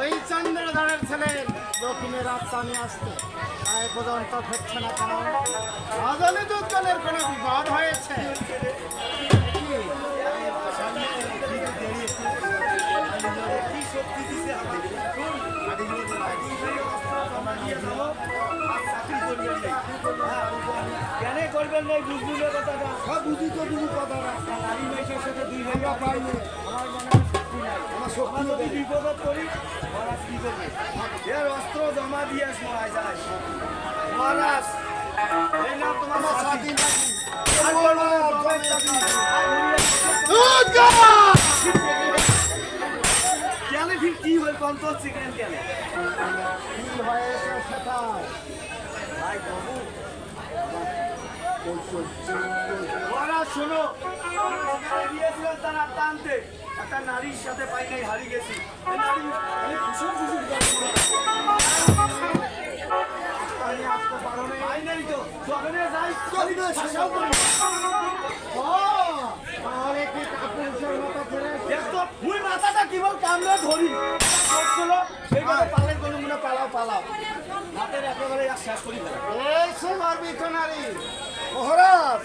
ওই চন্দ্রধরের ছেলে দক্ষিণে রাস্তা নিয়ে আসতে তাই পর্যন্ত হচ্ছে না কেন? রজনী দুর্গলের কোনো বিপদ হয়েছে? কেন করবেন নাই? বুঝলি কথাটা? সব বুঝি তো বুঝি কথাটা। নারী মেয়ের সাথে দুই ভাই আমরা পাইনি আমার যদি। বিপদ করি মহারাজ কি করবে এর অস্ত্র জমা দিয়ে শোনা যায় মহারাজ এই তোমার সাথী। নাকি? কেন ফির কি হল কন্ত হচ্ছে কেন কি হয়েছে সেটাই ভাই বাবু শোনো তারা একটা নারীর সাথে পাই নাই হারিয়ে গেছি। নারী আমি ভীষণ খুশি আমি আসতে পারো না। পাই নাই তো যখনই যাই চলি না, ভাষাও করি তাহলে কি কাপুরুষের মতো? মুই মাথাটা কামড়ে ধরি। করছিল সেইভাবে কোনো মনে পালাও পালাও। হাতের একেবারে শেষ করি ফেলা এই সে গর্বিত নারী। মহারাজ!